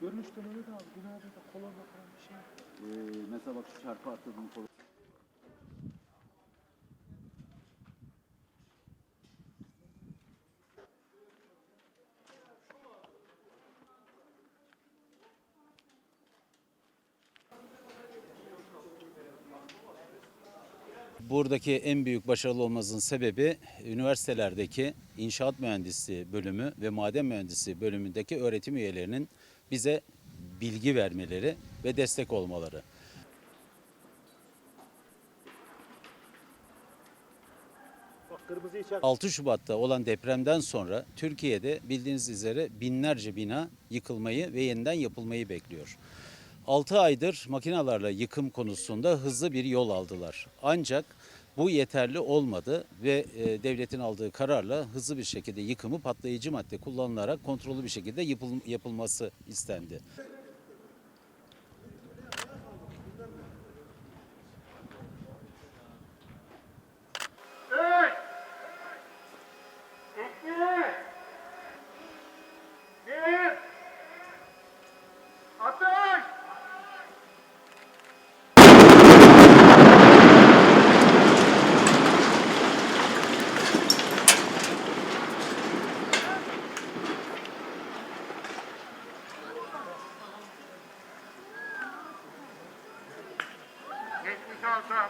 Görünüşten öyle de abi. Binada da kolonla falan bir şey. Ee, mesela bak şu çarpı atladığım kolu. Buradaki en büyük başarılı olmamızın sebebi üniversitelerdeki inşaat mühendisliği bölümü ve maden mühendisliği bölümündeki öğretim üyelerinin bize bilgi vermeleri ve destek olmaları. Bak kırmızıyı çak. 6 Şubat'ta olan depremden sonra Türkiye'de bildiğiniz üzere binlerce bina yıkılmayı ve yeniden yapılmayı bekliyor. 6 aydır makinalarla yıkım konusunda hızlı bir yol aldılar. Ancak bu yeterli olmadı ve e, devletin aldığı kararla hızlı bir şekilde yıkımı patlayıcı madde kullanılarak kontrollü bir şekilde yapıl- yapılması istendi. ชอบชอบ